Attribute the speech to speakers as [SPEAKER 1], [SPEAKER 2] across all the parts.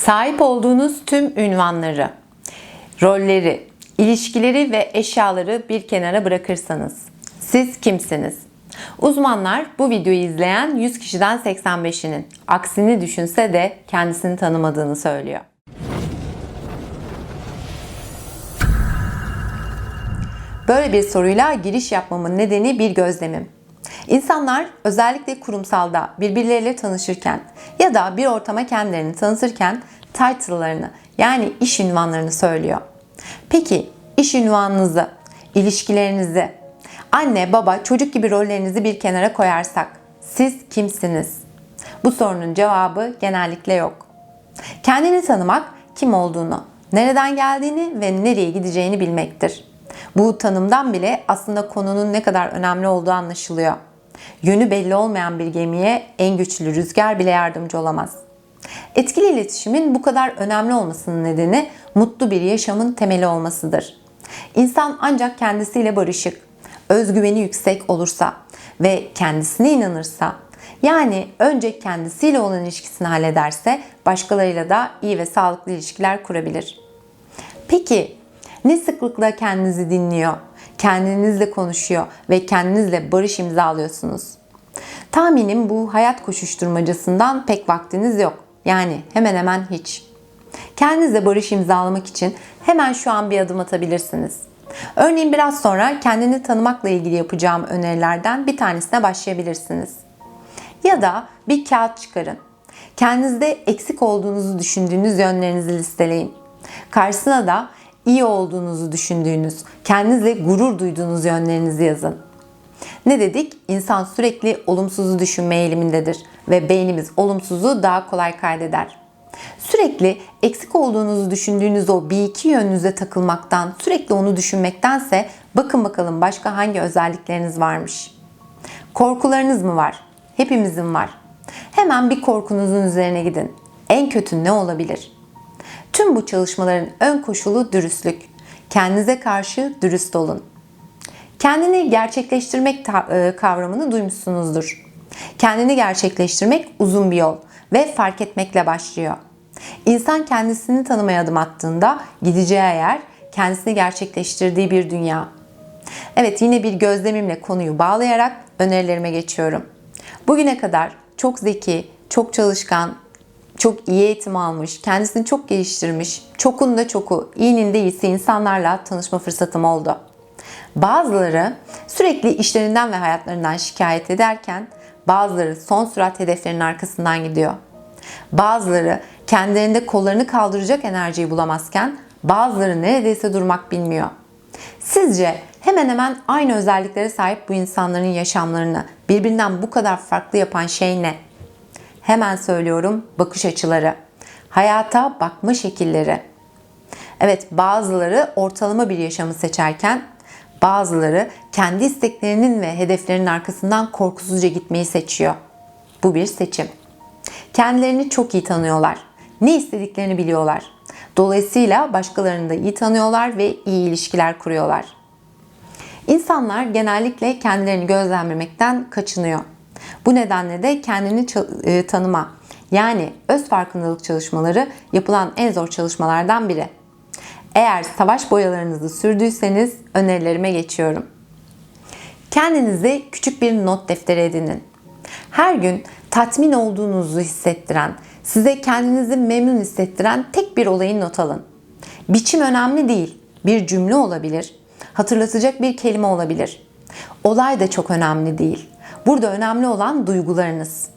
[SPEAKER 1] Sahip olduğunuz tüm ünvanları, rolleri, ilişkileri ve eşyaları bir kenara bırakırsanız siz kimsiniz? Uzmanlar bu videoyu izleyen 100 kişiden 85'inin aksini düşünse de kendisini tanımadığını söylüyor. Böyle bir soruyla giriş yapmamın nedeni bir gözlemim. İnsanlar özellikle kurumsalda birbirleriyle tanışırken ya da bir ortama kendilerini tanıtırken title'larını yani iş ünvanlarını söylüyor. Peki iş ünvanınızı, ilişkilerinizi, anne, baba, çocuk gibi rollerinizi bir kenara koyarsak siz kimsiniz? Bu sorunun cevabı genellikle yok. Kendini tanımak kim olduğunu, nereden geldiğini ve nereye gideceğini bilmektir. Bu tanımdan bile aslında konunun ne kadar önemli olduğu anlaşılıyor. Yönü belli olmayan bir gemiye en güçlü rüzgar bile yardımcı olamaz. Etkili iletişimin bu kadar önemli olmasının nedeni mutlu bir yaşamın temeli olmasıdır. İnsan ancak kendisiyle barışık, özgüveni yüksek olursa ve kendisine inanırsa, yani önce kendisiyle olan ilişkisini hallederse başkalarıyla da iyi ve sağlıklı ilişkiler kurabilir. Peki ne sıklıkla kendinizi dinliyor, kendinizle konuşuyor ve kendinizle barış imzalıyorsunuz? Tahminim bu hayat koşuşturmacasından pek vaktiniz yok. Yani hemen hemen hiç. Kendinizle barış imzalamak için hemen şu an bir adım atabilirsiniz. Örneğin biraz sonra kendini tanımakla ilgili yapacağım önerilerden bir tanesine başlayabilirsiniz. Ya da bir kağıt çıkarın. Kendinizde eksik olduğunuzu düşündüğünüz yönlerinizi listeleyin. Karşısına da iyi olduğunuzu düşündüğünüz, kendinizle gurur duyduğunuz yönlerinizi yazın. Ne dedik? İnsan sürekli olumsuzu düşünme eğilimindedir ve beynimiz olumsuzu daha kolay kaydeder. Sürekli eksik olduğunuzu düşündüğünüz o bir iki yönünüze takılmaktan, sürekli onu düşünmektense bakın bakalım başka hangi özellikleriniz varmış. Korkularınız mı var? Hepimizin var. Hemen bir korkunuzun üzerine gidin. En kötü ne olabilir? Tüm bu çalışmaların ön koşulu dürüstlük. Kendinize karşı dürüst olun. Kendini gerçekleştirmek e, kavramını duymuşsunuzdur. Kendini gerçekleştirmek uzun bir yol ve fark etmekle başlıyor. İnsan kendisini tanımaya adım attığında gideceği yer kendisini gerçekleştirdiği bir dünya. Evet yine bir gözlemimle konuyu bağlayarak önerilerime geçiyorum. Bugüne kadar çok zeki, çok çalışkan, çok iyi eğitim almış, kendisini çok geliştirmiş, çokun da çoku, iyinin de iyisi insanlarla tanışma fırsatım oldu. Bazıları sürekli işlerinden ve hayatlarından şikayet ederken bazıları son sürat hedeflerinin arkasından gidiyor. Bazıları kendilerinde kollarını kaldıracak enerjiyi bulamazken bazıları neredeyse durmak bilmiyor. Sizce hemen hemen aynı özelliklere sahip bu insanların yaşamlarını birbirinden bu kadar farklı yapan şey ne? Hemen söylüyorum bakış açıları, hayata bakma şekilleri. Evet bazıları ortalama bir yaşamı seçerken bazıları kendi isteklerinin ve hedeflerinin arkasından korkusuzca gitmeyi seçiyor. Bu bir seçim. Kendilerini çok iyi tanıyorlar. Ne istediklerini biliyorlar. Dolayısıyla başkalarını da iyi tanıyorlar ve iyi ilişkiler kuruyorlar. İnsanlar genellikle kendilerini gözlemlemekten kaçınıyor. Bu nedenle de kendini e, tanıma yani öz farkındalık çalışmaları yapılan en zor çalışmalardan biri. Eğer savaş boyalarınızı sürdüyseniz önerilerime geçiyorum. Kendinizi küçük bir not defteri edinin. Her gün tatmin olduğunuzu hissettiren, size kendinizi memnun hissettiren tek bir olayı not alın. Biçim önemli değil. Bir cümle olabilir. Hatırlatacak bir kelime olabilir. Olay da çok önemli değil. Burada önemli olan duygularınız.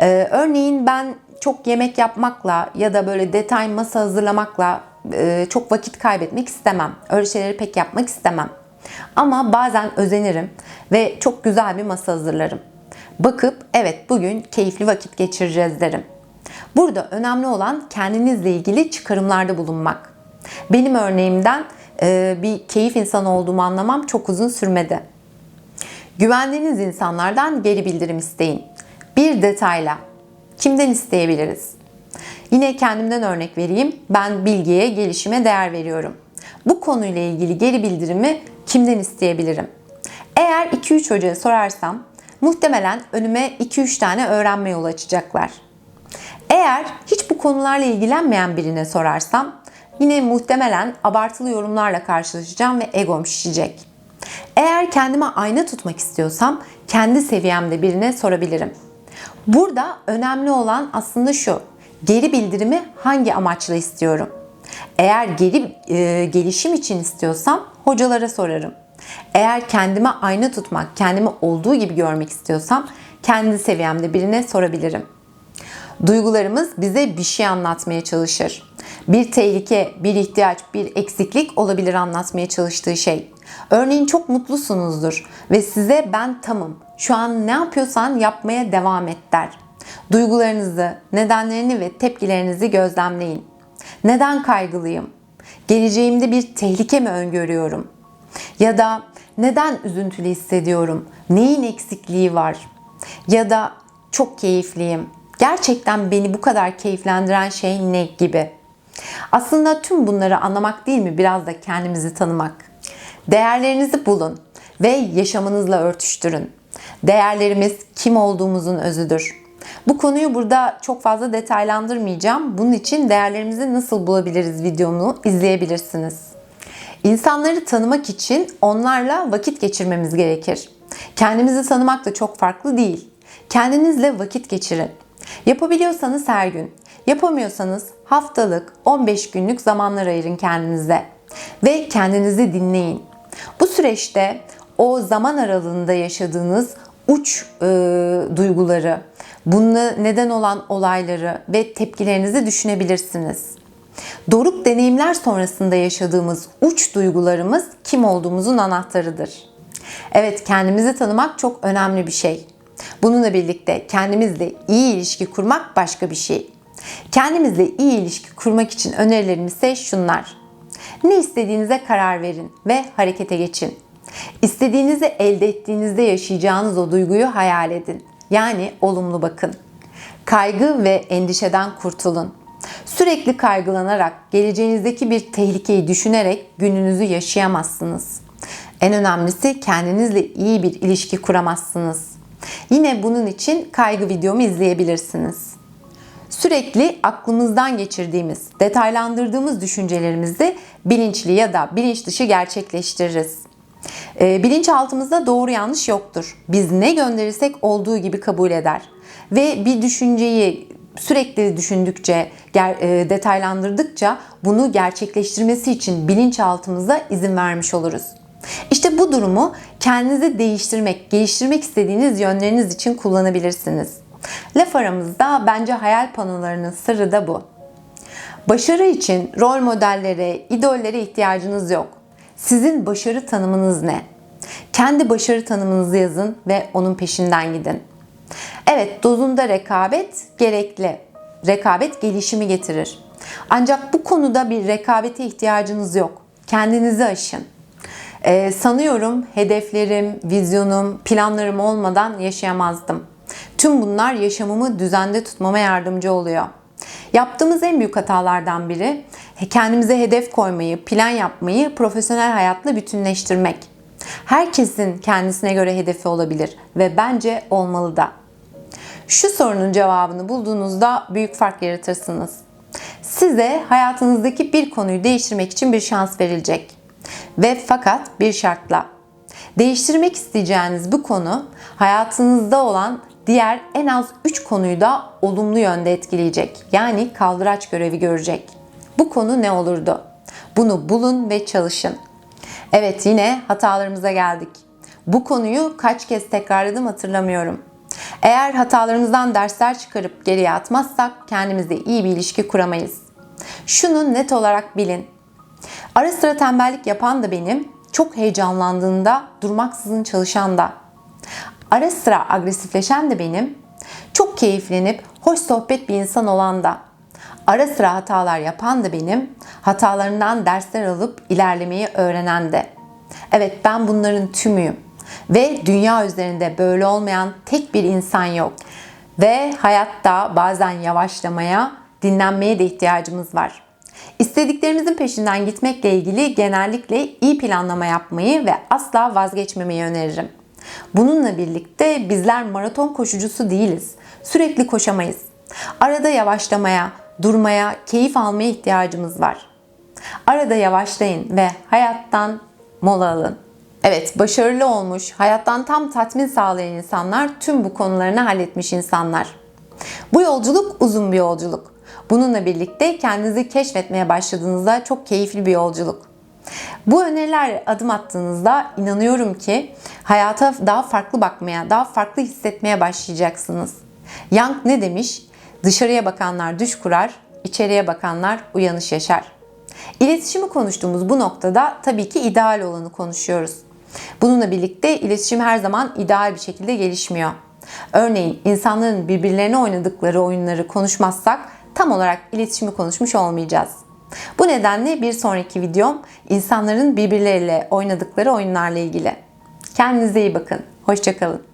[SPEAKER 1] Ee, örneğin ben çok yemek yapmakla ya da böyle detay masa hazırlamakla e, çok vakit kaybetmek istemem. Öyle şeyleri pek yapmak istemem. Ama bazen özenirim ve çok güzel bir masa hazırlarım. Bakıp evet bugün keyifli vakit geçireceğiz derim. Burada önemli olan kendinizle ilgili çıkarımlarda bulunmak. Benim örneğimden e, bir keyif insanı olduğumu anlamam çok uzun sürmedi. Güvendiğiniz insanlardan geri bildirim isteyin. Bir detayla. Kimden isteyebiliriz? Yine kendimden örnek vereyim. Ben bilgiye, gelişime değer veriyorum. Bu konuyla ilgili geri bildirimi kimden isteyebilirim? Eğer 2-3 hocaya sorarsam muhtemelen önüme 2-3 tane öğrenme yolu açacaklar. Eğer hiç bu konularla ilgilenmeyen birine sorarsam yine muhtemelen abartılı yorumlarla karşılaşacağım ve egom şişecek. Eğer kendime ayna tutmak istiyorsam kendi seviyemde birine sorabilirim. Burada önemli olan aslında şu. Geri bildirimi hangi amaçla istiyorum? Eğer geri e, gelişim için istiyorsam hocalara sorarım. Eğer kendime ayna tutmak, kendimi olduğu gibi görmek istiyorsam kendi seviyemde birine sorabilirim. Duygularımız bize bir şey anlatmaya çalışır. Bir tehlike, bir ihtiyaç, bir eksiklik olabilir anlatmaya çalıştığı şey. Örneğin çok mutlusunuzdur ve size ben tamım, şu an ne yapıyorsan yapmaya devam et der. Duygularınızı, nedenlerini ve tepkilerinizi gözlemleyin. Neden kaygılıyım? Geleceğimde bir tehlike mi öngörüyorum? Ya da neden üzüntülü hissediyorum? Neyin eksikliği var? Ya da çok keyifliyim. Gerçekten beni bu kadar keyiflendiren şey ne gibi? Aslında tüm bunları anlamak değil mi biraz da kendimizi tanımak? Değerlerinizi bulun ve yaşamınızla örtüştürün. Değerlerimiz kim olduğumuzun özüdür. Bu konuyu burada çok fazla detaylandırmayacağım. Bunun için değerlerimizi nasıl bulabiliriz videomu izleyebilirsiniz. İnsanları tanımak için onlarla vakit geçirmemiz gerekir. Kendimizi tanımak da çok farklı değil. Kendinizle vakit geçirin. Yapabiliyorsanız her gün, yapamıyorsanız haftalık, 15 günlük zamanlar ayırın kendinize ve kendinizi dinleyin. Bu süreçte o zaman aralığında yaşadığınız uç e, duyguları, bununla neden olan olayları ve tepkilerinizi düşünebilirsiniz. Doruk deneyimler sonrasında yaşadığımız uç duygularımız kim olduğumuzun anahtarıdır. Evet kendimizi tanımak çok önemli bir şey. Bununla birlikte kendimizle iyi ilişki kurmak başka bir şey. Kendimizle iyi ilişki kurmak için önerilerim ise şunlar. Ne istediğinize karar verin ve harekete geçin. İstediğinizi elde ettiğinizde yaşayacağınız o duyguyu hayal edin. Yani olumlu bakın. Kaygı ve endişeden kurtulun. Sürekli kaygılanarak, geleceğinizdeki bir tehlikeyi düşünerek gününüzü yaşayamazsınız. En önemlisi kendinizle iyi bir ilişki kuramazsınız. Yine bunun için kaygı videomu izleyebilirsiniz. Sürekli aklımızdan geçirdiğimiz, detaylandırdığımız düşüncelerimizi bilinçli ya da bilinç dışı gerçekleştiririz. E, bilinçaltımızda doğru yanlış yoktur. Biz ne gönderirsek olduğu gibi kabul eder. Ve bir düşünceyi sürekli düşündükçe, e, detaylandırdıkça bunu gerçekleştirmesi için bilinçaltımıza izin vermiş oluruz. İşte bu durumu kendinizi değiştirmek, geliştirmek istediğiniz yönleriniz için kullanabilirsiniz. Laf aramızda bence hayal panolarının sırrı da bu. Başarı için rol modellere, idollere ihtiyacınız yok. Sizin başarı tanımınız ne? Kendi başarı tanımınızı yazın ve onun peşinden gidin. Evet, dozunda rekabet gerekli. Rekabet gelişimi getirir. Ancak bu konuda bir rekabete ihtiyacınız yok. Kendinizi aşın. Ee, sanıyorum hedeflerim, vizyonum, planlarım olmadan yaşayamazdım. Tüm bunlar yaşamımı düzende tutmama yardımcı oluyor. Yaptığımız en büyük hatalardan biri kendimize hedef koymayı, plan yapmayı profesyonel hayatla bütünleştirmek. Herkesin kendisine göre hedefi olabilir ve bence olmalı da. Şu sorunun cevabını bulduğunuzda büyük fark yaratırsınız. Size hayatınızdaki bir konuyu değiştirmek için bir şans verilecek. Ve fakat bir şartla. Değiştirmek isteyeceğiniz bu konu hayatınızda olan diğer en az 3 konuyu da olumlu yönde etkileyecek. Yani kaldıraç görevi görecek. Bu konu ne olurdu? Bunu bulun ve çalışın. Evet yine hatalarımıza geldik. Bu konuyu kaç kez tekrarladım hatırlamıyorum. Eğer hatalarımızdan dersler çıkarıp geriye atmazsak kendimizle iyi bir ilişki kuramayız. Şunu net olarak bilin. Ara sıra tembellik yapan da benim, çok heyecanlandığında durmaksızın çalışan da. Ara sıra agresifleşen de benim, çok keyiflenip hoş sohbet bir insan olan da. Ara sıra hatalar yapan da benim, hatalarından dersler alıp ilerlemeyi öğrenen de. Evet ben bunların tümüyüm. Ve dünya üzerinde böyle olmayan tek bir insan yok. Ve hayatta bazen yavaşlamaya, dinlenmeye de ihtiyacımız var. İstediklerimizin peşinden gitmekle ilgili genellikle iyi planlama yapmayı ve asla vazgeçmemeyi öneririm. Bununla birlikte bizler maraton koşucusu değiliz. Sürekli koşamayız. Arada yavaşlamaya, durmaya, keyif almaya ihtiyacımız var. Arada yavaşlayın ve hayattan mola alın. Evet, başarılı olmuş, hayattan tam tatmin sağlayan insanlar tüm bu konularını halletmiş insanlar. Bu yolculuk uzun bir yolculuk. Bununla birlikte kendinizi keşfetmeye başladığınızda çok keyifli bir yolculuk. Bu öneriler adım attığınızda inanıyorum ki hayata daha farklı bakmaya, daha farklı hissetmeye başlayacaksınız. Young ne demiş? Dışarıya bakanlar düş kurar, içeriye bakanlar uyanış yaşar. İletişimi konuştuğumuz bu noktada tabii ki ideal olanı konuşuyoruz. Bununla birlikte iletişim her zaman ideal bir şekilde gelişmiyor. Örneğin insanların birbirlerine oynadıkları oyunları konuşmazsak tam olarak iletişimi konuşmuş olmayacağız. Bu nedenle bir sonraki videom insanların birbirleriyle oynadıkları oyunlarla ilgili. Kendinize iyi bakın. Hoşçakalın.